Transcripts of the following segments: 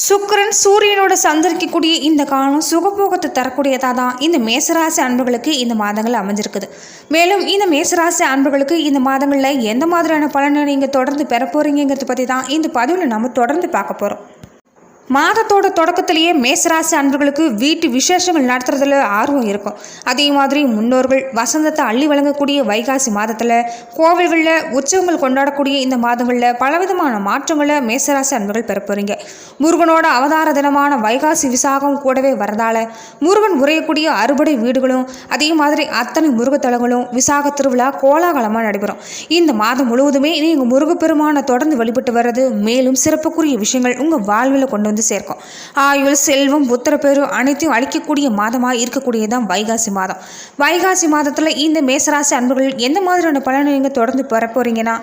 சுக்கரன் சூரியனோட சந்தரிக்கக்கூடிய இந்த காலம் சுகபோகத்தை தரக்கூடியதாக தான் இந்த மேசராசி அன்புகளுக்கு இந்த மாதங்கள் அமைஞ்சிருக்குது. மேலும் இந்த மேசராசி அன்புகளுக்கு இந்த மாதங்களில் எந்த மாதிரியான பலனை நீங்கள் தொடர்ந்து பெற போகிறீங்கிறத பற்றி தான் இந்த பதிவில் நம்ம தொடர்ந்து பார்க்க போகிறோம் மாதத்தோட தொடக்கத்திலேயே மேசராசி அன்பர்களுக்கு வீட்டு விசேஷங்கள் நடத்துறதுல ஆர்வம் இருக்கும். அதே மாதிரி முன்னோர்கள் வசந்தத்தை அள்ளி வழங்கக்கூடிய வைகாசி மாதத்தில் கோவில்களில் உற்சவங்கள் கொண்டாடக்கூடிய இந்த மாதங்களில் பலவிதமான மாற்றங்களை மேசராசி அன்பர்கள் பெற முருகனோட அவதார தினமான வைகாசி விசாகம் கூடவே வரதால முருகன் உரையக்கூடிய அறுபடை வீடுகளும் அதே மாதிரி அத்தனை முருகத்தலங்களும் விசாக திருவிழா கோலாகலமாக நடைபெறும். இந்த மாதம் முழுவதுமே நீங்கள் முருகப்பெருமானை தொடர்ந்து வழிபட்டு வர்றது மேலும் சிறப்புக்குரிய விஷயங்கள் உங்கள் வாழ்வில் கொண்டு வந்து சேர்க்கும். ஆயுள் செல்வம் புத்திரப்பேரு அனைத்தையும் அளிக்கக்கூடிய மாதமாக இருக்கக்கூடியதான் வைகாசி மாதம். வைகாசி மாதத்தில் இந்த மேசராசி அன்பர்கள் எந்த மாதிரியான பலனை நீங்கள் தொடர்ந்து பெற போகிறீங்கன்னா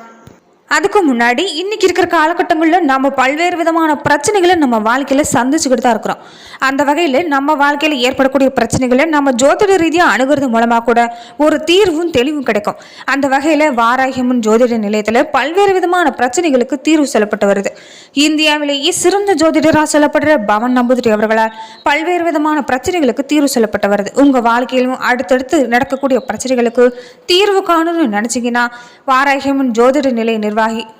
அதுக்கு முன்னாடி இன்னைக்கு இருக்கிற காலகட்டங்களில் நம்ம பல்வேறு விதமான பிரச்சனைகளை நம்ம வாழ்க்கையில் சந்திச்சுக்கிட்டு தான் இருக்கிறோம். அந்த வகையில் நம்ம வாழ்க்கையில் ஏற்படக்கூடிய பிரச்சனைகளை நம்ம ஜோதிட ரீதியாக அணுகிறது மூலமாக கூட ஒரு தீர்வும் தெளிவும் கிடைக்கும். அந்த வகையில் வாராகியம்மன் ஜோதிட நிலையத்தில் பல்வேறு விதமான பிரச்சனைகளுக்கு தீர்வு சொல்லப்பட்டு வருது. இந்தியாவிலேயே சிறந்த ஜோதிடராக சொல்லப்படுற பவன் நம்பூதிரி அவர்களால் பல்வேறு விதமான பிரச்சனைகளுக்கு தீர்வு சொல்லப்பட்டு வருது. உங்கள் வாழ்க்கையிலும் அடுத்தடுத்து நடக்கக்கூடிய பிரச்சனைகளுக்கு தீர்வு காணணும்னு நினச்சிங்கன்னா வாராகியம்மன் ஜோதிட நிலைய நிர்வாகி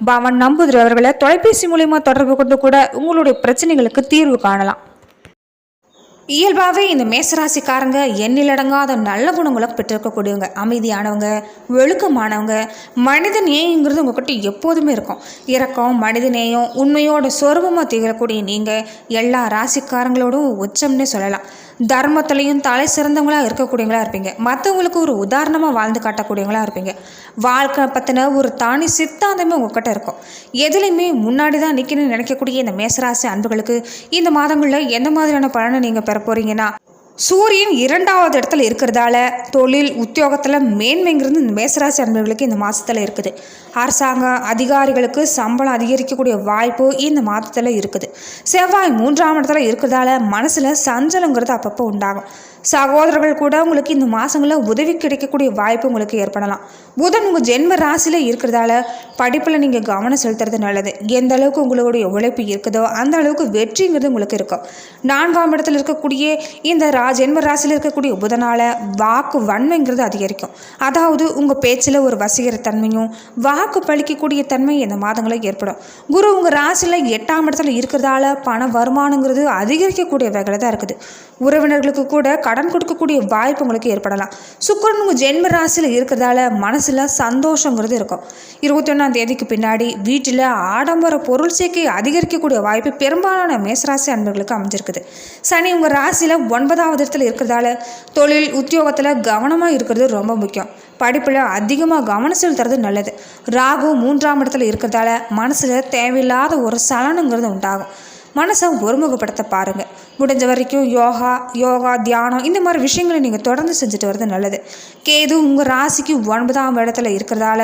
பவன் நம்பூதிரி அவர்களை தொலைபேசி மூலியமாக தொடர்பு கொண்டு கூட உங்களுடைய பிரச்சனைகளுக்கு தீர்வு காணலாம். இயல்பாகவே இந்த மேசராசிக்காரங்க எண்ணிலடங்காத நல்ல குணங்களை பெற்றிருக்கக்கூடியவங்க அமைதியானவங்க ஒழுக்கமானவங்க மனித நேயங்கிறது உங்ககிட்ட எப்போதுமே இருக்கும். இரக்கம் மனித நேயம் உண்மையோட சொருபமாக திகழக்கூடிய நீங்கள் எல்லா ராசிக்காரங்களோடும் உச்சம்னே சொல்லலாம். தர்மத்துலேயும் தலை சிறந்தவங்களாக இருக்கக்கூடியவங்களா இருப்பீங்க. மற்றவங்களுக்கு ஒரு உதாரணமாக வாழ்ந்து காட்டக்கூடியவங்களா இருப்பீங்க. வாழ்க்கை பற்றின ஒரு தானி சித்தாந்தமே உங்ககிட்ட இருக்கும். எதுலேயுமே முன்னாடி தான் நிற்கணும்னு நினைக்கக்கூடிய இந்த மேசராசி அன்புகளுக்கு இந்த மாதங்களில் எந்த மாதிரியான பலனை நீங்கள் பெற போகிறீங்கன்னா சூரியன் இரண்டாவது இடத்துல இருக்கிறதால தொழில் உத்தியோகத்தில் மேன்மைங்கிறது இந்த மேசராசி அன்பர்களுக்கு இந்த மாதத்தில் இருக்குது. அரசாங்க அதிகாரிகளுக்கு சம்பளம் அதிகரிக்கக்கூடிய வாய்ப்பு இந்த மாதத்தில் இருக்குது. செவ்வாய் மூன்றாம் இடத்துல இருக்கிறதால மனசில் சஞ்சலங்கிறது அப்பப்போ உண்டாகும். சகோதரர்கள் கூட உங்களுக்கு இந்த மாதங்களில் உதவி கிடைக்கக்கூடிய வாய்ப்பு உங்களுக்கு ஏற்படலாம். புதன் உங்கள் ஜென்ம ராசியில் இருக்கிறதால படிப்பில் நீங்கள் கவனம் செலுத்துறது நல்லது. எந்த அளவுக்கு உங்களுடைய உழைப்பு இருக்குதோ அந்த அளவுக்கு வெற்றிங்கிறது உங்களுக்கு இருக்கும். நான்காம் இடத்துல இருக்கக்கூடிய இந்த ரா ஜென்ம ராசியில் இருக்கக்கூடிய புதனால் வாக்கு வன்மைங்கிறது அதிகரிக்கும். அதாவது உங்கள் பேச்சில் ஒரு வசிகர தன்மையும் வாக்கு பழிக்கக்கூடிய தன்மை இந்த மாதங்களில் ஏற்படும். குரு உங்கள் ராசியில் எட்டாம் இடத்துல இருக்கிறதால பண வருமானங்கிறது அதிகரிக்கக்கூடிய வகையில் தான் இருக்குது. உறவினர்களுக்கு கூட கடன் கொடுக்கக்கூடிய வாய்ப்பு உங்களுக்கு ஏற்படலாம். சுக்கரன் உங்கள் ஜென்ம ராசியில் இருக்கிறதால மனசில் சந்தோஷங்கிறது இருக்கும். இருபத்தி ஒன்றாம் தேதிக்கு பின்னாடி வீட்டில் ஆடம்பர பொருள் சேர்க்கை அதிகரிக்கக்கூடிய வாய்ப்பு பெரும்பாலான மேசராசி அன்பர்களுக்கு அமைஞ்சிருக்குது. சனி உங்கள் ராசியில் ஒன்பதாவது இடத்துல இருக்கிறதால தொழில் உத்தியோகத்தில் கவனமாக இருக்கிறது ரொம்ப முக்கியம். படிப்பில் அதிகமாக கவனம் செலுத்துறது நல்லது. ராகு மூன்றாம் இடத்துல இருக்கிறதால மனசில் தேவையில்லாத ஒரு சலனங்கிறது உண்டாகும். மனசை ஒருமுகப்படுத்த பாருங்கள் முடிஞ்ச வரைக்கும் யோகா யோகா தியானம் இந்த மாதிரி விஷயங்களை நீங்கள் தொடர்ந்து செஞ்சுட்டு வர்றது நல்லது. கேது உங்கள் ராசிக்கு ஒன்பதாம் இடத்துல இருக்கிறதால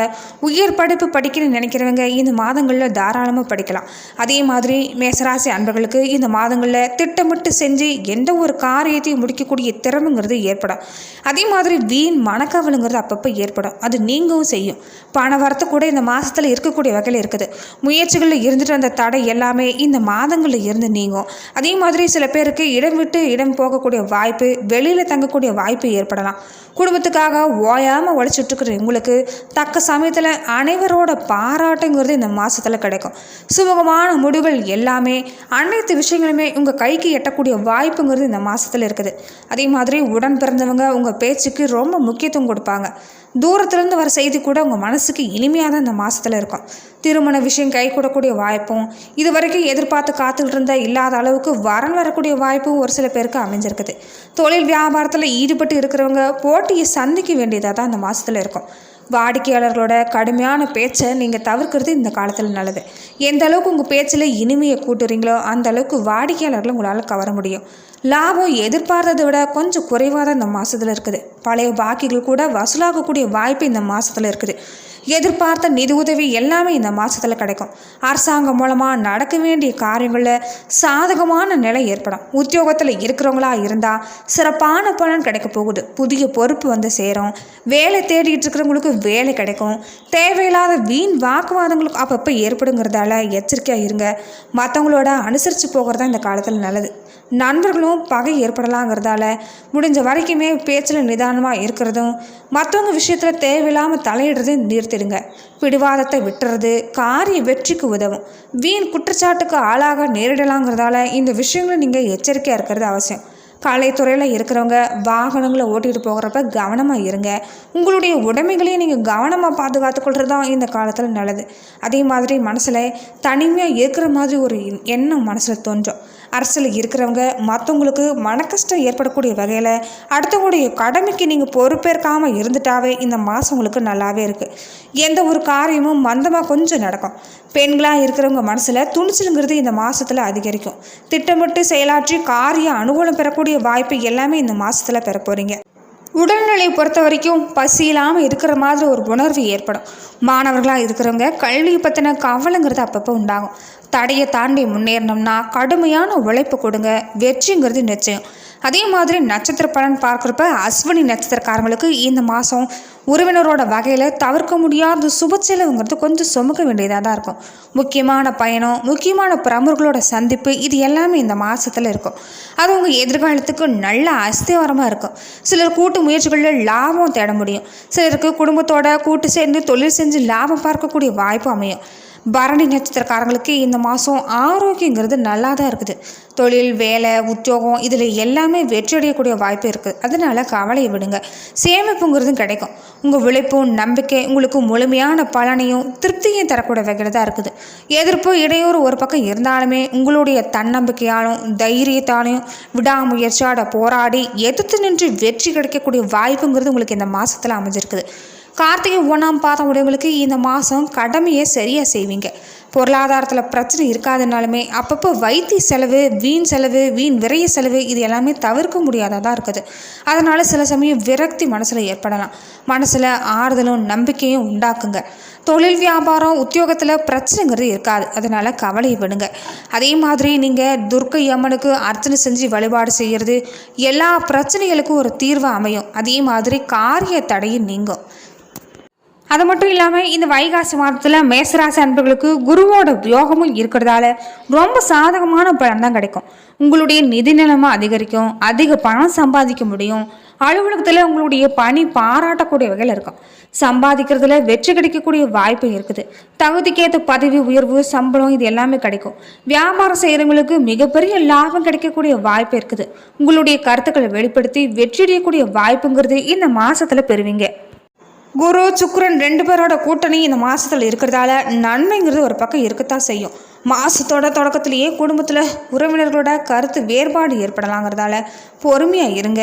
உயர் படிப்பு படிக்கணும்னு நினைக்கிறவங்க இந்த மாதங்களில் தாராளமாக படிக்கலாம். அதே மாதிரி மேசராசி அன்பர்களுக்கு இந்த மாதங்களில் திட்டமிட்டு செஞ்சு எந்த ஒரு காரியத்தையும் முடிக்கக்கூடிய திறமைங்கிறது ஏற்படும். அதே மாதிரி வீண் மனக்கவலுங்கிறது அப்பப்போ ஏற்படும். அது நீங்கவும் செய்யும். பண வரத்து கூட இந்த மாதத்தில் இருக்கக்கூடிய வகையில் இருக்குது. முயற்சிகளில் இருந்துட்டு வந்த தடை எல்லாமே இந்த மாதங்களில் இருந்து நீங்கும். அதே மாதிரி சில பேர் பேருக்கு இடம் விட்டு இடம் போகக்கூடிய வாய்ப்பு வெளியில் தங்கக்கூடிய வாய்ப்பு ஏற்படலாம். குடும்பத்துக்காக ஓயாமல் உழைச்சிட்ருக்கிற உங்களுக்கு தக்க சமயத்தில் அனைவரோட பாராட்டுங்கிறது இந்த மாதத்தில் கிடைக்கும். சுமூகமான முடிவுகள் எல்லாமே அனைத்து விஷயங்களுமே உங்கள் கைக்கு எட்டக்கூடிய வாய்ப்புங்கிறது இந்த மாதத்தில் இருக்குது. அதே மாதிரி உடன் பிறந்தவங்க உங்கள் பேச்சுக்கு ரொம்ப முக்கியத்துவம் கொடுப்பாங்க. தூரத்துலேருந்து வர செய்தி கூட உங்கள் மனசுக்கு இனிமையாக தான் இந்த மாதத்தில் இருக்கும். திருமண விஷயம் கை கூடக்கூடிய வாய்ப்பும் இது வரைக்கும் எதிர்பார்த்து காத்துக்கிட்டு இருந்தால் இல்லாத அளவுக்கு வரன் வரக்கூடிய வாய்ப்பும் ஒரு சில பேருக்கு அமைஞ்சிருக்குது. தொழில் வியாபாரத்தில் ஈடுபட்டு இருக்கிறவங்க போட்டியை சந்திக்க வேண்டியதாக தான் இந்த மாதத்தில் இருக்கும். வாடிக்கையாளர்களோட கடுமையான பேச்சை நீங்கள் தவிர்க்கிறது இந்த காலத்தில் நல்லது. எந்த அளவுக்கு உங்கள் பேச்சில் இனிமையை கூட்டுறீங்களோ அந்த அளவுக்கு வாடிக்கையாளர்களை உங்களால் கவர முடியும். லாபம் எதிர்பார்த்ததை விட கொஞ்சம் குறைவாக தான் இந்த மாதத்தில் இருக்குது. பழைய பாக்கிகள் கூட வசூலாகக்கூடிய வாய்ப்பு இந்த மாதத்தில் இருக்குது. எதிர்பார்த்த நிதி உதவி எல்லாமே இந்த மாதத்தில் கிடைக்கும். அரசாங்கம் மூலமாக நடக்க வேண்டிய காரியங்களில் சாதகமான நிலை ஏற்படும். உத்தியோகத்தில் இருக்கிறவங்களா இருந்தால் சிறப்பான பலன் கிடைக்க போகுது. புதிய பொறுப்பு வந்து சேரும். வேலை தேடிட்டு இருக்கிறவங்களுக்கு வேலை கிடைக்கும். தேவையில்லாத வீண் வாக்குவாதங்களுக்கு அப்பப்போ ஏற்படுங்கிறதால எச்சரிக்கையாக இருங்க. மற்றவங்களோட அனுசரித்து போகிறது இந்த காலத்தில் நல்லது. நண்பர்களும் பகை ஏற்படலாங்கிறதால முடிஞ்ச வரைக்குமே பேச்சில் நிதானமாக இருக்கிறதும் மற்றவங்க விஷயத்தில் தேவையில்லாமல் தலையிடுறதையும் நிறுத்திடுங்க. பிடிவாதத்தை விட்டுறது காரிய வெற்றிக்கு உதவும். வீண் குற்றச்சாட்டுக்கு ஆளாக நேரிடலாங்கிறதால இந்த விஷயங்களை நீங்கள் எச்சரிக்கையாக இருக்கிறது அவசியம். கலைத்துறையில் இருக்கிறவங்க வாகனங்களை ஓட்டிகிட்டு போகிறப்ப கவனமாக இருங்க. உங்களுடைய உடைமைகளையும் நீங்கள் கவனமாக பாதுகாத்துக்கொள்கிறது தான் இந்த காலத்தில் நல்லது. அதே மாதிரி மனசில் தனிமையாக இருக்கிற மாதிரி ஒரு எண்ணம் மனசில் தோன்றும். அரசியல் இருக்கிறவங்க மற்றவங்களுக்கு மனக்கஷ்டம் ஏற்படக்கூடிய வகையில் அடுத்தவங்களுடைய கடமைக்கு நீங்கள் பொறுப்பேற்காமல் இருந்துட்டாவே இந்த மாதம் உங்களுக்கு நல்லாவே இருக்குது எந்த ஒரு காரியமும் மந்தமாக கொஞ்சம் நடக்கும். பெண்களாக இருக்கிறவங்க மனசில் துணிச்சலுங்கிறது இந்த மாதத்தில் அதிகரிக்கும். திட்டமிட்டு செயலாற்றி காரிய அனுகூலம் பெறக்கூடிய வாய்ப்பு எல்லாமே இந்த மாதத்தில் பெற போகிறீங்க உடல்நிலை பொறுத்த வரைக்கும் பசி இல்லாமல் இருக்கிற மாதிரி ஒரு உணர்வு ஏற்படும். மாணவர்களாக இருக்கிறவங்க கல்வி பற்றின கவலைங்கிறது அப்பப்போ உண்டாகும். தடையை தாண்டி முன்னேறினோம்னா கடுமையான உழைப்பு கொடுங்க. வெற்றிங்கிறது நிச்சயம். அதே மாதிரி நட்சத்திர பலன் பார்க்குறப்ப அஸ்வினி நட்சத்திரக்காரங்களுக்கு இந்த மாதம் உறவினரோட வகையில் தவிர்க்க முடியாத சுப செலவுங்கிறது கொஞ்சம் சுமக்க வேண்டியதாக தான் இருக்கும். முக்கியமான பயணம் முக்கியமான பிரமுகர்களோட சந்திப்பு இது எல்லாமே இந்த மாதத்தில் இருக்கும். அது உங்கள் எதிர்காலத்துக்கு நல்ல அஸ்திவாரமாக இருக்கும். சிலர் கூட்டு முயற்சிகளில் லாபம் தேட முடியும். சிலருக்கு குடும்பத்தோட கூட்டு சேர்ந்து தொழில் செஞ்சு லாபம் பார்க்கக்கூடிய வாய்ப்பு அமையும். பரணி நட்சத்திரக்காரங்களுக்கு இந்த மாதம் ஆரோக்கியங்கிறது நல்லா தான் இருக்குது. தொழில் வேலை உத்தியோகம் இதில் எல்லாமே வெற்றி அடையக்கூடிய வாய்ப்பு இருக்குது அதனால் கவலையை விடுங்க. சேமிப்புங்கிறதும் கிடைக்கும். உங்கள் உழைப்பும் நம்பிக்கை உங்களுக்கு முழுமையான பலனையும் திருப்தியும் தரக்கூடிய வகையில் தான் இருக்குது. எதிர்ப்பு இடையூறு ஒரு பக்கம் இருந்தாலுமே உங்களுடைய தன்னம்பிக்கையாலும் தைரியத்தாலையும் விடாமுயற்சியோட போராடி எதிர்த்து நின்று வெற்றி கிடைக்கக்கூடிய வாய்ப்புங்கிறது உங்களுக்கு இந்த மாதத்தில் அமைஞ்சிருக்குது. கார்த்திகை ஒன்றாம் பாதம் உடையவங்களுக்கு இந்த மாதம் கடமையை சரியாக செய்வீங்க. பொருளாதாரத்தில் பிரச்சனை இருக்காதுனாலுமே அப்பப்போ வைத்திய செலவு வீண் செலவு வீண் விரைய செலவு இது எல்லாமே தவிர்க்க முடியாததாக இருக்குது. அதனால் சில சமயம் விரக்தி மனசில் ஏற்படலாம். மனசில் ஆறுதலும் நம்பிக்கையும் உண்டாக்குங்க. தொழில் வியாபாரம் உத்தியோகத்தில் பிரச்சனைங்கிறது இருக்காது. அதனால் கவலையை விடுங்க. அதே மாதிரி நீங்கள் துர்க்கை அம்மனுக்கு அர்ச்சனை செஞ்சு வழிபாடு செய்கிறது எல்லா பிரச்சனைகளுக்கும் ஒரு தீர்வு அமையும். அதே மாதிரி காரிய தடையும் நீங்கும். அது மட்டும் இல்லாமல் இந்த வைகாசி மாதத்தில் மேசராசி அன்பர்களுக்கு குருவோட யோகமும் இருக்கிறதால ரொம்ப சாதகமான பலன் தான் கிடைக்கும். உங்களுடைய நிதி நிலைமை அதிகரிக்கும் அதிக பணம் சம்பாதிக்க முடியும். அலுவலகத்தில் உங்களுடைய பணி பாராட்டக்கூடிய வகையில் இருக்கும். சம்பாதிக்கிறதுல வெற்றி கிடைக்கக்கூடிய வாய்ப்பு இருக்குது. தகுதிக்கேற்ற பதவி உயர்வு சம்பளம் இது எல்லாமே கிடைக்கும். வியாபாரம் செய்கிறவங்களுக்கு மிகப்பெரிய லாபம் கிடைக்கக்கூடிய வாய்ப்பு இருக்குது. உங்களுடைய கருத்துக்களை வெளிப்படுத்தி வெற்றியடையக்கூடிய வாய்ப்புங்கிறது இந்த மாதத்தில் பெறுவீங்க. குரு சுக்ரன் ரெண்டு பேரோட கூட்டணி இந்த மாதத்தில் இருக்கிறதால நன்மைங்கிறது ஒரு பக்கம் இருக்கத்தான் செய்யும். மாதத்தோட தொடக்கத்திலேயே குடும்பத்தில் உறவினர்களோட கருத்து வேறுபாடு ஏற்படலாங்கிறதால பொறுமையாக இருங்க.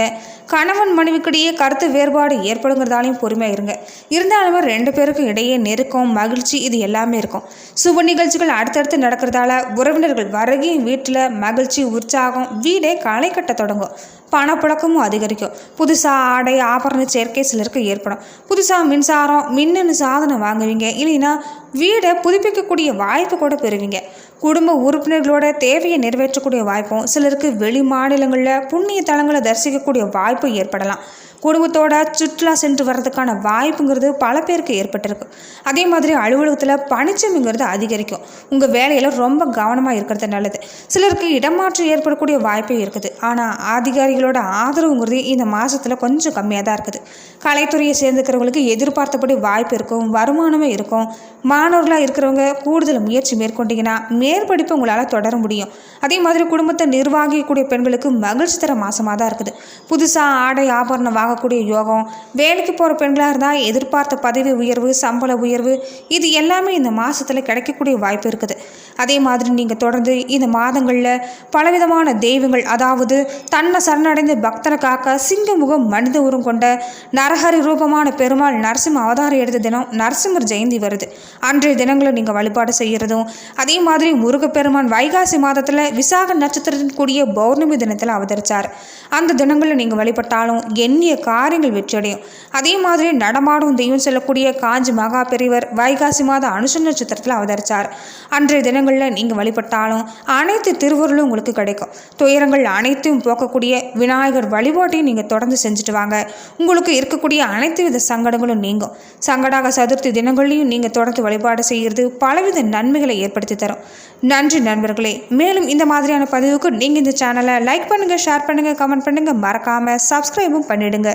கணவன் மனைவிக்கிடையே கருத்து வேறுபாடு ஏற்படுங்கிறதாலையும் பொறுமையாக இருங்க. இருந்தாலுமே ரெண்டு பேருக்கும் இடையே நெருக்கம் மகிழ்ச்சி இது எல்லாமே இருக்கும். சுப நிகழ்ச்சிகள் அடுத்தடுத்து நடக்கிறதால உறவினர்கள் வருகையும் வீட்டில் மகிழ்ச்சி உற்சாகம் வீடே களை கட்ட தொடங்கும். பணப்புழக்கமும் அதிகரிக்கும். புதுசாக ஆடை ஆபரண சேர்க்கை சிலருக்கு ஏற்படும். புதுசாக மின்சாரம் மின்னணு சாதனம் வாங்குவீங்க. இல்லைன்னா வீடை புதுப்பிக்கக்கூடிய வாய்ப்பு கூட பெறுவீங்க. குடும்ப உறுப்பினர்களோட தேவையை நிறைவேற்றக்கூடிய வாய்ப்பும் சிலருக்கு வெளி மாநிலங்களில் புண்ணிய தலங்களை தரிசிக்கக்கூடிய வாய்ப்பு ஏற்படலாம். குடும்பத்தோட சுற்றுலா சென்று வர்றதுக்கான வாய்ப்புங்கிறது பல பேருக்கு ஏற்பட்டிருக்கு. அதே மாதிரி அலுவலகத்தில் பணிச்சமைங்கிறது அதிகரிக்கும். உங்கள் வேலையில் ரொம்ப கவனமாக இருக்கிறது நல்லது. சிலருக்கு இடமாற்றம் ஏற்படக்கூடிய வாய்ப்பே இருக்குது. ஆனால் அதிகாரிகளோட ஆதரவுங்கிறது இந்த மாதத்தில் கொஞ்சம் கம்மியாக தான் இருக்குது. கலைத்துறையை சேர்ந்துக்கிறவங்களுக்கு எதிர்பார்த்தபடி வாய்ப்பு இருக்கும் வருமானமே இருக்கும். மாணவர்களாக இருக்கிறவங்க கூடுதல் முயற்சி மேற்கொண்டீங்கன்னா மேற்படிப்பு உங்களால் தொடர முடியும். அதே மாதிரி குடும்பத்தை நிர்வாகிக்கக்கூடிய பெண்களுக்கு மகிழ்ச்சி தர மாதமாக தான் இருக்குது. புதுசாக ஆடை ஆபரண வாக ஆகக்கூடிய யோகம். வேலைக்கு போகிற பெண்களாக இருந்தால் எதிர்பார்த்த பதவி உயர்வு சம்பள உயர்வு இது எல்லாமே இந்த மாதத்தில் கிடைக்கக்கூடிய வாய்ப்பு இருக்குது. அதே மாதிரி நீங்கள் தொடர்ந்து இந்த மாதங்களில் பலவிதமான தெய்வங்கள் அதாவது தன்னை சரணடைந்த பக்தனை காக்க சிங்கமுகம் மனித உருவம் கொண்ட நரஹரி ரூபமான பெருமாள் நரசிம்ம அவதாரம் எடுத்த தினம் நரசிம்மர் ஜெயந்தி வருது. அன்றைய தினங்களை நீங்கள் வழிபாடு செய்கிறதும் அதே மாதிரி முருகப்பெருமான் வைகாசி மாதத்தில் விசாக நட்சத்திரத்தின் கூடிய பௌர்ணமி தினத்தில் அவதரித்தார் அந்த தினங்களில் நீங்கள் வழிபட்டாலும் எண்ணிய காரியங்கள் வெற்றியடையும். அதே மாதிரி நடமாடும் தெய்வம் சொல்லக்கூடிய காஞ்சி மகா பெரியவர் வைகாசி மாத அனுஷ நட்சத்திரத்தில் அவதரித்தார் அன்றைய தினங்கள் தினங்களில் நீங்கள் வழிபட்டாலும் அனைத்து திருவருளும் உங்களுக்கு கிடைக்கும். துயரங்கள் அனைத்தையும் போக்கக்கூடிய விநாயகர் வழிபாட்டையும் நீங்கள் தொடர்ந்து செஞ்சுட்டு வாங்க. உங்களுக்கு இருக்கக்கூடிய அனைத்து வித சங்கடங்களும் நீங்கும். சங்கடாக சதுர்த்தி தினங்களையும் நீங்கள் தொடர்ந்து வழிபாடு செய்கிறது பலவித நன்மைகளை ஏற்படுத்தி தரும். நன்றி நண்பர்களே. மேலும் இந்த மாதிரியான பதிவுக்கு நீங்கள் இந்த சேனலை லைக் பண்ணுங்கள் ஷேர் பண்ணுங்கள் கமெண்ட் பண்ணுங்கள் மறக்காமல் சப்ஸ்கிரைபும் பண்ணிடுங்க.